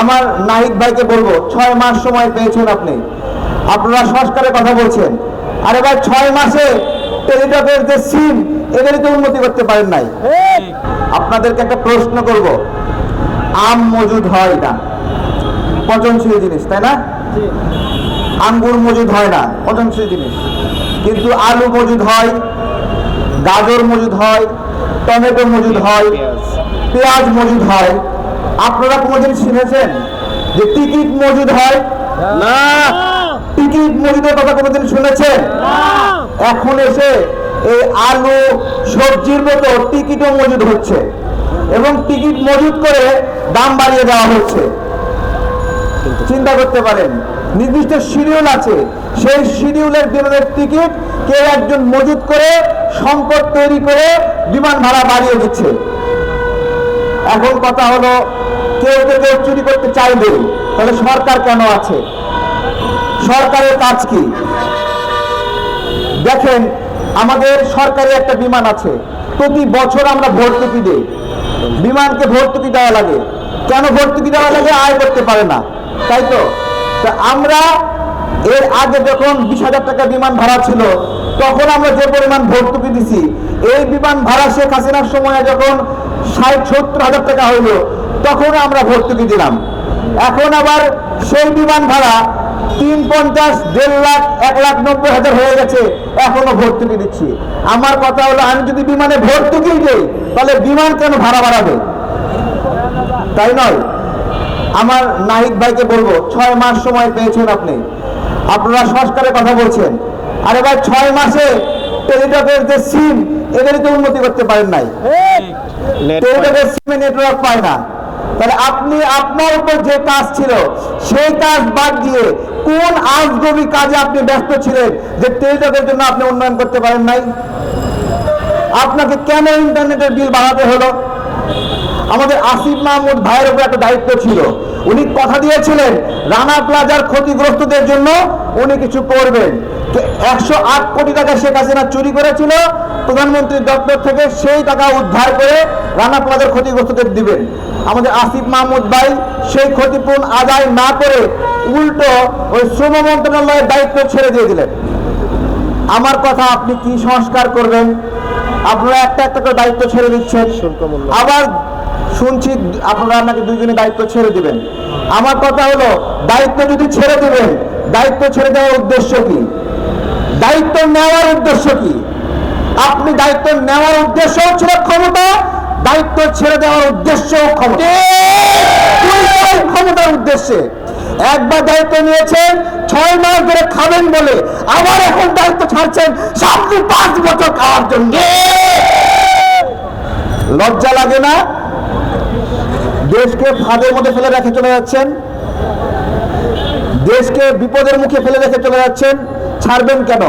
আমার নাহিদ ভাইকে বলব, ছয় মাস সময় পেয়েছেন আপনি। আপনারা সংস্কারের কথা বলছেন। আরে ভাই, ছয় মাসে টেলিটকের যে সিম, এদেরই তো উন্নতি করতে পারেন নাই। আপনাদেরকে একটা প্রশ্ন করব, আম মজুদ হয় না। পচনশীল জিনিস, তাই না? আঙ্গুর মজুদ হয় না, পচনশীল জিনিস। কিন্তু আলু মজুদ হয়, গাজর মজুদ হয়, টমেটো মজুদ হয়, পেঁয়াজ মজুদ হয়। আপনারা কোনোদিন শুনেছেন যে টিকিট মজুদ হয়? না। টিকিট মজুদের কথা কোনোদিন শুনেছেন? এখন এসে এই আলু সবজির মতো টিকিটও মজুদ হচ্ছে এবং টিকিট মজুদ করে দাম বাড়িয়ে দেওয়া হচ্ছে। চিন্তা করতে পারেন নির্দিষ্ট শিডিউল আছে। সেই শিডিউলের বিমানের টিকিট কেউ একজন মজুদ করে সম্পদ তৈরি করে বিমান ভাড়া বাড়িয়ে দিচ্ছে। এখন কথা হলো কেউ কেউ চুরি করতে চাইবে, তাহলে সরকার কেন আছে? সরকারের কাজ কি? দেখেন, আমাদের সরকারি একটা বিমান আছে, প্রতি বছর আমরা ভর্তুকি দিই। বিমানকে ভর্তুকি দেওয়া লাগে। কেন ভর্তুকি দেওয়া লাগে? আয় করতে পারে না। তাই তো আমরা এর আগে যখন বিশ হাজার টাকা বিমান ভাড়া ছিল, তখন আমরা যে পরিমাণ ভর্তুকি দিছি, এই বিমান ভাড়া শেখ হাসিনার সময়ে যখন ষাট, সত্তর হাজার টাকা হইল তখন আমরা ভর্তুকি দিলাম। এখন আবার সেই বিমান ভাড়া তিন পঞ্চাশ দেড় লাখ এক লাখ নব্বই হাজার হয়ে গেছে। এখনও ভর্তুকি দিচ্ছি। আমার কথা হলো আমি যদি বিমানে ভর্তুকি দিই তাহলে বিমান কেন ভাড়া বাড়াবে? তাই নয়। আমার নাহিদ ভাইকে বলব ছয় মাস সময় পেয়েছেন আপনি। আপনারা সংস্কারের কথা বলছেন। আরে ভাই ছয় মাসে টেলিটকের যে সিম এদেরই তো উন্নতি করতে পারেন নাই। টেলিটকের সিমে নেটওয়ার্ক পায় না। তাহলে আপনি আপনার উপর যে কাজ ছিল, সেই কাজ বাদ দিয়ে কোন আজগবি কাজে আপনি ব্যস্ত ছিলেন যে টেলিটকের জন্য আপনি উন্নয়ন করতে পারেন নাই? আপনাকে কেন ইন্টারনেটের বিল বাড়াতে হলো? আমাদের আসিফ মাহমুদ ভাইয়ের উপর একটা দায়িত্ব ছিল। উনি কথা দিয়েছিলেন, রানা প্লাজার ক্ষতিগ্রস্তদের জন্য উনি কিছু করবেন। একশো আট কোটি টাকা শেখ হাসিনা চুরি করেছিল প্রধানমন্ত্রীর দপ্তর থেকে সেই টাকা উদ্ধার করে রানা প্লাজার ক্ষতিগ্রস্তদের দিবেন। আমাদের আসিফ মাহমুদ ভাই, সেই ক্ষতিপূরণ আদায় না করে উল্টো ওই শ্রম মন্ত্রণালয়ের দায়িত্ব ছেড়ে দিয়ে দিলেন। আমার কথা আপনি কি সংস্কার করবেন? আপনারা একটা একটা করে দায়িত্ব ছেড়ে দিচ্ছেন। আবার শুনছি আপনারা আপনাকে দুইজনে দায়িত্ব ছেড়ে দিবেন। আমার কথা হলো, দায়িত্ব যদি ছেড়ে দিবেন, দায়িত্ব ছেড়ে দেওয়ার উদ্দেশ্য কি? দায়িত্ব নেওয়ার উদ্দেশ্য কি? আপনি দায়িত্ব নেওয়ার উদ্দেশ্য ছিল ক্ষমতা দায়িত্ব ছেড়ে দেওয়ার উদ্দেশ্য ক্ষমতা। ক্ষমতার উদ্দেশ্যে? একবার দায়িত্ব নিয়েছেন, ছয় মাস ধরে খাবেন বলে আবার এখন দায়িত্ব ছাড়ছেন সামনে পাঁচ বছর খাওয়ার জন্য। লজ্জা লাগে না? দেশকে ফাঁদের মধ্যে ফেলে রেখে চলে যাচ্ছেন। দেশকে বিপদের মুখে ফেলে রেখে চলে যাচ্ছেন। ছাড়বেন কেন?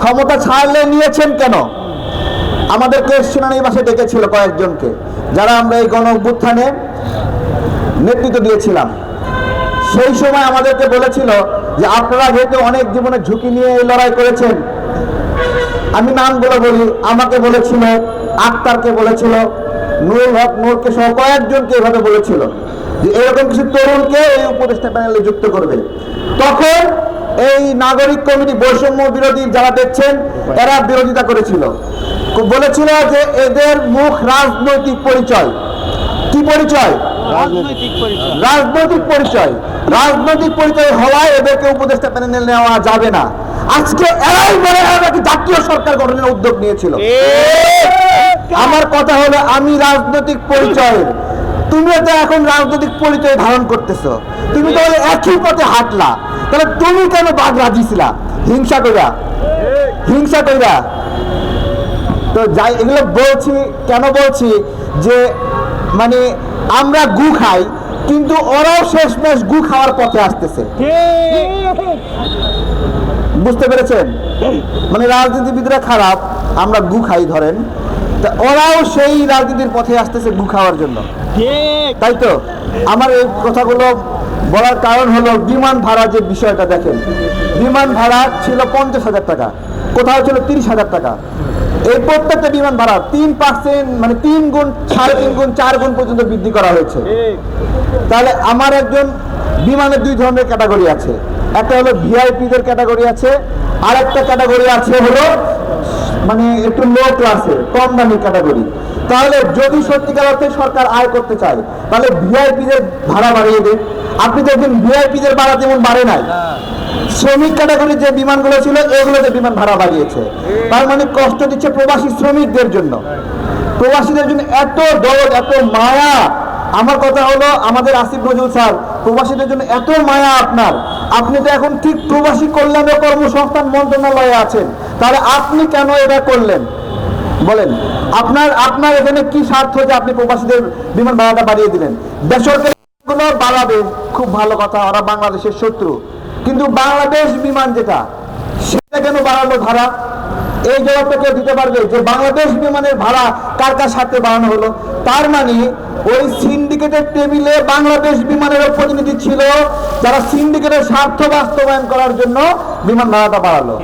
ক্ষমতা ছাড়লে নিয়েছেন কেন? আমাদেরকে সেনানিবাসে ডেকেছিল কয়েকজনকে, যারা আমরা এই গণ নেতৃত্ব দিয়েছিলাম। সেই সময় আমাদেরকে বলেছিল যে, আপনারা যেহেতু অনেক জীবনে ঝুঁকি নিয়ে এই লড়াই করেছেন, আমি নামগুলো বলি। আমাকে বলেছিল, আক্তারকে বলেছিল, নুরুল হক নূরকে সহ কয়েকজনকে এভাবে বলেছিল যে, এরকম কিছু তরুণকে এই উপদেষ্টা প্যানেলে যুক্ত করবে। তখন এই নাগরিক কমিটি বৈষম্য বিরোধী যারা দেখছেন, এরা বিরোধিতা করেছিল। বলেছিল যে এদের মুখ রাজনৈতিক পরিচয়। কি পরিচয়? রাজনৈতিক পরিচয়। রাজনৈতিক পরিচয়। হওয়ায় এদেরকে উপদেষ্টা প্যানেলে নেওয়া যাবে না। আজকে এরাই বলে এরা নাকি জাতীয় সরকার গঠনের উদ্যোগ নিয়েছিল। আমার কথা হলো আমি রাজনৈতিক পরিচয় তুমি তো এখন রাজনৈতিক পরিচয় ধারণ করতেছো। তুমি তো একই পথে হাঁটলা। তাহলে তুমি কেন বাদ রাজিছিলা হিংসা কইরা। হিংসা কইরা। তো যাই এগুলো বলছি কেন বলছি যে মানে আমরা গু খাই কিন্তু ওরাও শেষমেশ গু খাওয়ার পথে আসতেছে। বুঝতে পেরেছেন? মানে রাজনীতিবিদরা খারাপ আমরা গু খাই ধরেন। তা ওরাও সেই রাজনীতির পথে আসতেছে গু খাওয়ার জন্য। তাই তো? আমার এই কথাগুলো বলার কারণ হলো বিমান ভাড়া যে বিষয়টা দেখেন। বিমান ভাড়া ছিল পঞ্চাশ হাজার টাকা কোথাও ছিল তিরিশ হাজার টাকা। প্রত্যেকটা বিমান ভাড়া তিন পার্সেন্ট মানে তিন গুণ, সাড়ে তিন গুণ, চার গুণ পর্যন্ত বৃদ্ধি করা হয়েছে। তাহলে আমার একজন বিমানের দুই ধরনের ক্যাটাগরি আছে। একটা হলো ক্যাটাগরি আছে আর একটা ক্যাটাগরি আছে হলো মানে একটু লো ক্লাসের কম দামি ক্যাটাগরি। তাহলে যদি সত্যিকার অর্থে সরকার আয় করতে চায়, তাহলে ভিআইপিদের ভাড়া বাড়িয়ে দেয় আপনি দেখবেন ভিআইপিদের ভাড়া যেমন বাড়ে নাই। শ্রমিক ক্যাটাগরির যে বিমানগুলো ছিল, এগুলোতে বিমান ভাড়া বাড়িয়েছে। তার মানে কষ্ট দিচ্ছে প্রবাসী শ্রমিকদের জন্য। প্রবাসীদের জন্য এত দরদ, এত মায়া। আমার কথা হলো, আমাদের আসিফ নজরুল স্যার, প্রবাসীদের জন্য এত মায়া আপনার। আপনি তো এখন ঠিক প্রবাসী কল্যাণ কর্মসংস্থান মন্ত্রণালয়ে আছেন। তাহলে আপনি কেন এটা করলেন? বলেন, আপনার আপনার এখানে কি স্বার্থ যে আপনি প্রবাসীদের বিমান ভাড়াটা বাড়িয়ে দিলেন? বেসরকারি বাড়াবে। খুব ভালো কথা, ওরা বাংলাদেশের শত্রু। কিন্তু বাংলাদেশ বিমান যেটা সেটা কেন বাড়ালো ভাড়া এই জবাবটা কেউ দিতে পারবে যে বাংলাদেশ বিমানের ভাড়া কার কার সাথে বাড়ানো হলো? তার মানে ওই সিন্ডিকেটের টেবিলে বাংলাদেশ বিমানের প্রতিনিধি ছিল, যারা সিন্ডিকেটের স্বার্থ বাস্তবায়ন করার জন্য বিমান ভাড়াটা বাড়ালো।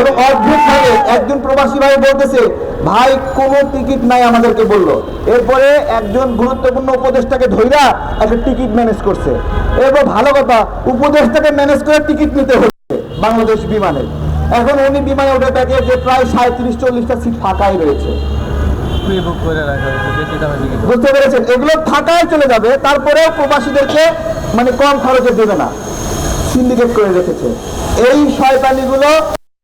এবং অদ্ভুত ভাবে একজন প্রবাসী ভাই বলতেছে, ভাই, কোনো টিকিট নাই, আমাদেরকে বলল। এরপরে একজন গুরুত্বপূর্ণ উপদেষ্টাকে ধইরা একটা টিকিট ম্যানেজ করছে। এরপর ভালো কথা, উপদেষ্টাকে ম্যানেজ করে টিকিট নিতে হচ্ছে বাংলাদেশ বিমানের। এখন উনি বিমানে উঠে থাকে যে প্রায় সাঁত্রিশ চল্লিশটা সিট ফাঁকাই রয়েছে। বুঝতে পেরেছেন? এগুলো ফাঁকায় চলে যাবে তারপরেও প্রবাসীদেরকে মানে কম খরচে দেবে না। সিন্ডিকেট করে রেখেছে। এই শয়তানিগুলো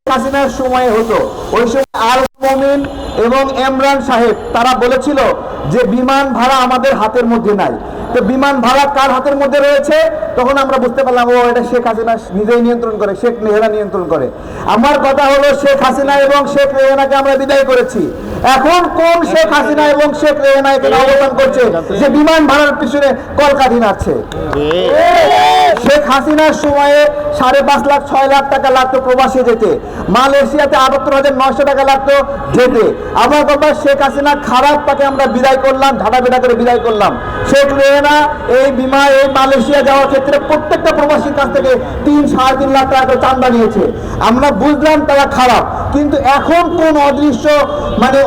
হাসিনার সময়ে হতো। ওই সময় আর মমিন এবং এমরান সাহেব তারা বলেছিল যে বিমান ভাড়া আমাদের হাতের মধ্যে নাই। তো বিমান ভাড়া কার হাতের মধ্যে রয়েছে? তখন আমরা বুঝতে পারলাম, ও, এটা শেখ হাসিনা নিজেই নিয়ন্ত্রণ করে, শেখ নেহরা নিয়ন্ত্রণ করে। আমার কথা হলো শেখ হাসিনা এবং শেখ রেহানাকে আমরা বিদায় করেছি। এখন কোন শেখ হাসিনা এবং শেখ রেহানা এখানে অবদান করছে? যে বিমান ভাড়ার পিছনে কলকাঠি নাড়ছে। শেখ হাসিনার সময়ে সাড়ে পাঁচ লাখ, ছয় লাখ টাকা লাগতো প্রবাসী যেতে। মালয়েশিয়াতে আটাত্তর হাজার নয়শো টাকা লাগতো যেতে। আমার কথা, শেখ হাসিনা খারাপ তাকে আমরা বিদায় করলাম ঝাঁটা বেটা করে বিদায় করলাম। শেখ রেহানা এই বিমা এই মালয়েশিয়া যাওয়ার ক্ষেত্রে প্রত্যেকটা প্রবাসীর কাছ থেকে তিন সাড়ে তিন লাখ টাকা করে চান্দা নিয়েছে আমরা বুঝলাম তারা খারাপ, কিন্তু এখন কোন অদৃশ্য মানে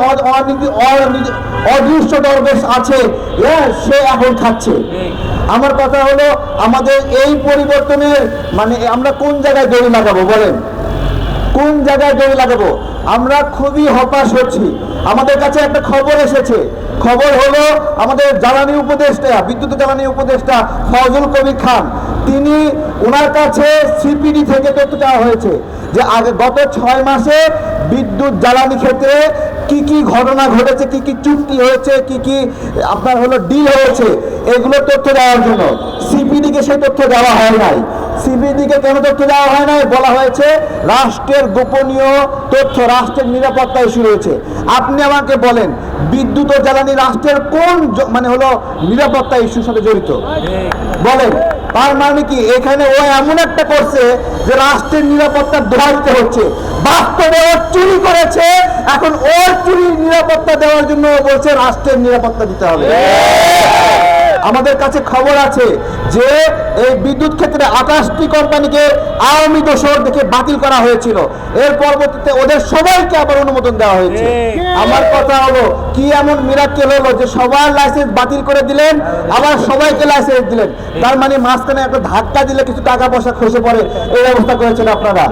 অদৃশ্য দরবেশ আছে? হ্যাঁ সে এখন খাচ্ছে। আমার কথা হলো, আমাদের এই পরিবর্তনের মানে আমরা কোন জায়গায় দড়ি লাগাবো, বলেন? কোন জায়গায় দড়ি লাগাবো? আমরা খুবই হতাশ হচ্ছি। আমাদের কাছে একটা খবর এসেছে খবর হলো আমাদের জ্বালানি উপদেষ্টা, বিদ্যুৎ জ্বালানি উপদেষ্টা ফজল কবির খান। তিনি ওনার কাছে সিপিডি থেকে তথ্য চাওয়া হয়েছে যে আগে গত ছয় মাসে বিদ্যুৎ জ্বালানি ক্ষেত্রে কি কি ঘটনা ঘটেছে, কি কি চুক্তি হয়েছে, কি কি আপনার হলো ডিল হয়েছে, এগুলো তথ্য দেওয়ার জন্য। সিপিডিকে সেই তথ্য দেওয়া হয় নাই। সিবিডিকে কেন তথ্য দেওয়া হয় নাই? বলা হয়েছে, রাষ্ট্রের গোপনীয় তথ্য, রাষ্ট্রের নিরাপত্তা ইস্যু রয়েছে আপনি আমাকে বলেন, বিদ্যুৎ ও জ্বালানি রাষ্ট্রের কোন মানে হলো নিরাপত্তা ইস্যুর সাথে জড়িত? বলেন, তার মানে কি? এখানে ও এমন একটা করছে যে রাষ্ট্রের নিরাপত্তা হচ্ছে। বাস্তবে ও চুরি করেছে, এখন ওর চুরির নিরাপত্তা দেওয়ার জন্য বলছে, রাষ্ট্রের নিরাপত্তা দিতে হবে। আমাদের কাছে খবর আছে যে এই বিদ্যুৎ ক্ষেত্রে আঠাশটি কোম্পানিকে আওয়ামী দোষর দেখে বাতিল করা হয়েছিল। এর পরবর্তীতে ওদের সবাইকে আবার অনুমোদন দেওয়া হয়েছে। আমার কথা হলো কি এমন মিরাক্কেল হলো যে সবার লাইসেন্স বাতিল করে দিলেন আবার সবাইকে লাইসেন্স দিলেন? তার মানে মাঝখানে একটা ধাক্কা দিলে কিছু টাকা পয়সা খসে পড়ে। এই ব্যবস্থা করেছেন আপনারা।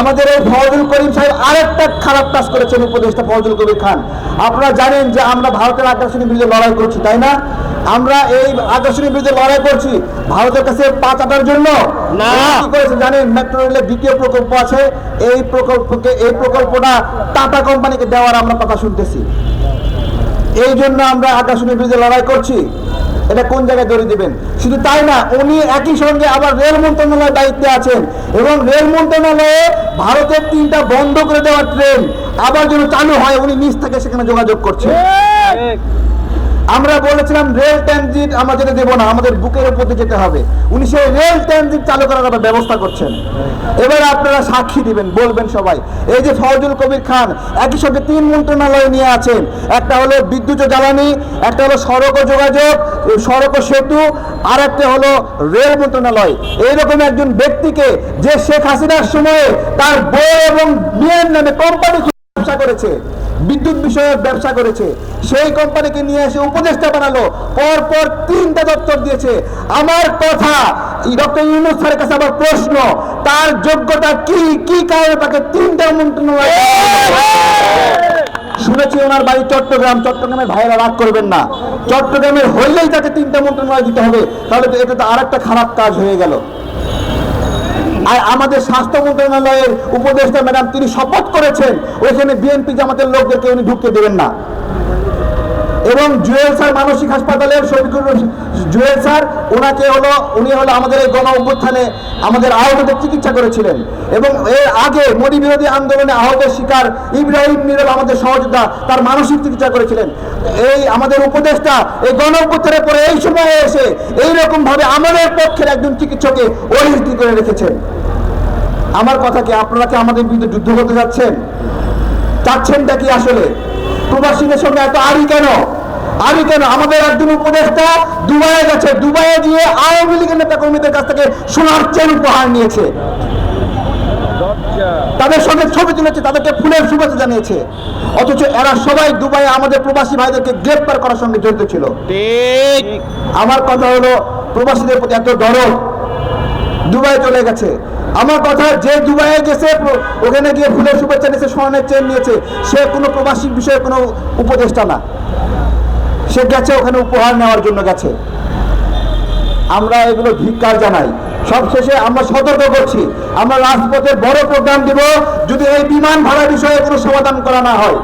আমাদের এই ফজল করিম সাহেব আরেকটা খারাপ কাজ করেছেন উপদেষ্টা ফজল কবির খান। আপনারা জানেন যে আমরা ভারতের আগ্রাসনের বিরুদ্ধে লড়াই করছি তাই না? আমরা এই আগ্রাসনের বিরুদ্ধে লড়াই করছি। ভারতের কাছে পা চাটার জন্য না। করেছে জানেন? মেট্রো রেলের দ্বিতীয় প্রকল্প আছে। এই প্রকল্পকে এই প্রকল্পটা টাটা কোম্পানিকে দেওয়ার আমরা কথা শুনতেছি। এই জন্য আমরা আকাশনের বিরুদ্ধে লড়াই করছি। এটা কোন জায়গায় ধরে দিবেন? শুধু তাই না উনি একই সঙ্গে আবার রেল মন্ত্রণালয়ের দায়িত্বে আছেন এবং রেল মন্ত্রণালয়ে ভারতের তিনটা বন্ধ করে দেওয়ার ট্রেন আবার যেন চালু হয় উনি নিজ থেকে সেখানে যোগাযোগ করছেন। আমরা বলেছিলাম রেল ট্রানজিট আমরা যেতে দেবো না, আমাদের বুকের উপর যেতে হবে। উনি সেই রেল ট্রানজিট চালু করার ব্যবস্থা করছেন। এবার আপনারা সাক্ষী দিবেন, বলবেন সবাই। এই যে ফজল কবির খান, একই সঙ্গে তিন মন্ত্রণালয় নিয়ে আছেন। একটা হলো বিদ্যুৎ জ্বালানি, একটা হলো সড়ক ও যোগাযোগ, সড়ক ও সেতু, আর একটা হলো রেল মন্ত্রণালয়। এইরকম একজন ব্যক্তিকে যে শেখ হাসিনার সময়ে তার বউ এবং মেয়ের নামে কোম্পানি করেছে। বিদ্যুৎ বিষয়ক ব্যবসা করেছে। সেই কোম্পানিকে নিয়ে এসে উপদেষ্টা বানালো। পর পর তিনটা দপ্তর দিয়েছে। আমার কথা, ডক্টর ইউনুস স্যারের কাছে আমার প্রশ্ন, তার যোগ্যতা কি? কি কারণে তাকে তিনটা মন্ত্রণালয় শুনেছি ওনার বাড়ি চট্টগ্রাম। চট্টগ্রামের ভাইয়েরা রাগ করবেন না। চট্টগ্রামের হইলেই তাকে তিনটা মন্ত্রণালয় দিতে হবে। তাহলে তো এটা তো আর একটা খারাপ কাজ হয়ে গেল। আর আমাদের স্বাস্থ্য মন্ত্রণালয়ের উপদেষ্টা ম্যাডাম তিনি শপথ করেছেন, ওইখানে বিএনপি জামাতের লোকদেরকে উনি ঢুকতে দেবেন না। এবং জুয়েল স্যার মানসিক হাসপাতালের শফিকুর জুয়েল স্যার, ওনাকে হলো, উনি হলো আমাদের এই গণ অভ্যুত্থানে আমাদের আহতদের চিকিৎসা করেছিলেন। এবং এর আগে মোদী বিরোধী আন্দোলনে আহতের শিকার ইব্রাহিম মিরল আমাদের সহযোদ্ধা, তার মানসিক চিকিৎসা করেছিলেন। এই আমাদের উপদেষ্টা এই গণ অভ্যুত্থানের পরে এই সময়ে এসে এইরকম ভাবে আমাদের পক্ষের একজন চিকিৎসককে ওইটি করে রেখেছেন। আমার কথা কি আপনারা কি আমাদের বিরুদ্ধে যুদ্ধ করতে যাচ্ছেন? চাচ্ছেনটা কি আসলে? প্রবাসীদের সঙ্গে এত আড়ি কেন? আড়ি কেন? আমাদের একজন উপদেষ্টা দুবাইয়ে গেছে দুবাইয়ে গিয়ে আওয়ামী লীগের নেতা কর্মীদের কাছ থেকে সোনার চেন উপহার নিয়েছে। তাদের সঙ্গে ছবি তুলেছে তাদেরকে ফুলের শুভেচ্ছা জানিয়েছে। অথচ এরা সবাই দুবাইয়ে আমাদের প্রবাসী ভাইদেরকে গ্রেপ্তার করার সঙ্গে জড়িত ছিল। আমার কথা হলো প্রবাসীদের প্রতি এত দরদ দুবাই চলে গেছে। আমার কথা যে দুবাইয়ে গেছে, ওখানে গিয়ে ফুলের শুভেচ্ছা নিয়েছে, স্বর্ণের চেন নিয়েছে। সে কোনো প্রবাসী বিষয়ে কোনো উপদেষ্টা না। সে গেছে ওখানে উপহার নেওয়ার জন্য গেছে। আমরা এগুলো ধিক্কার জানাই। সবশেষে আমরা সতর্ক করছি। আমরা রাজপথের বড় প্রোগ্রাম দিব। যদি এই বিমান ভাড়া বিষয়ে কোনো সমাধান করা না হয়।